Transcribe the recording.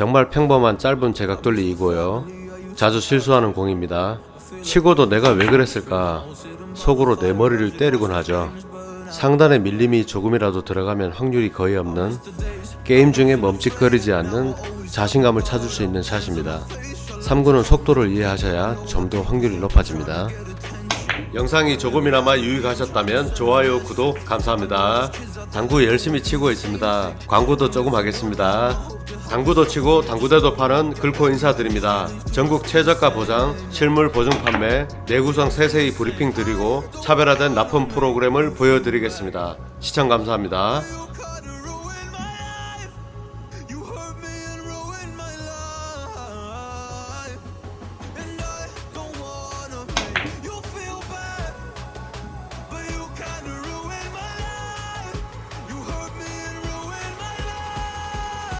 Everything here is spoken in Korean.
정말 평범한 짧은 제각 돌리이고요. 자주 실수하는 공입니다. 치고도 내가 왜 그랬을까 속으로 내 머리를 때리곤 하죠. 상단에 밀림이 조금이라도 들어가면 확률이 거의 없는 게임 중에 멈칫거리지 않는 자신감을 찾을 수 있는 샷입니다. 3구는 속도를 이해하셔야 좀 더 확률이 높아집니다. 영상이 조금이나마 유익하셨다면 좋아요, 구독 감사합니다. 당구 열심히 치고 있습니다. 광고도 조금 하겠습니다. 당구도 치고 당구대도 파는 글코 인사드립니다. 전국 최저가 보장, 실물 보증 판매, 내구성 세세히 브리핑 드리고 차별화된 납품 프로그램을 보여드리겠습니다. 시청 감사합니다.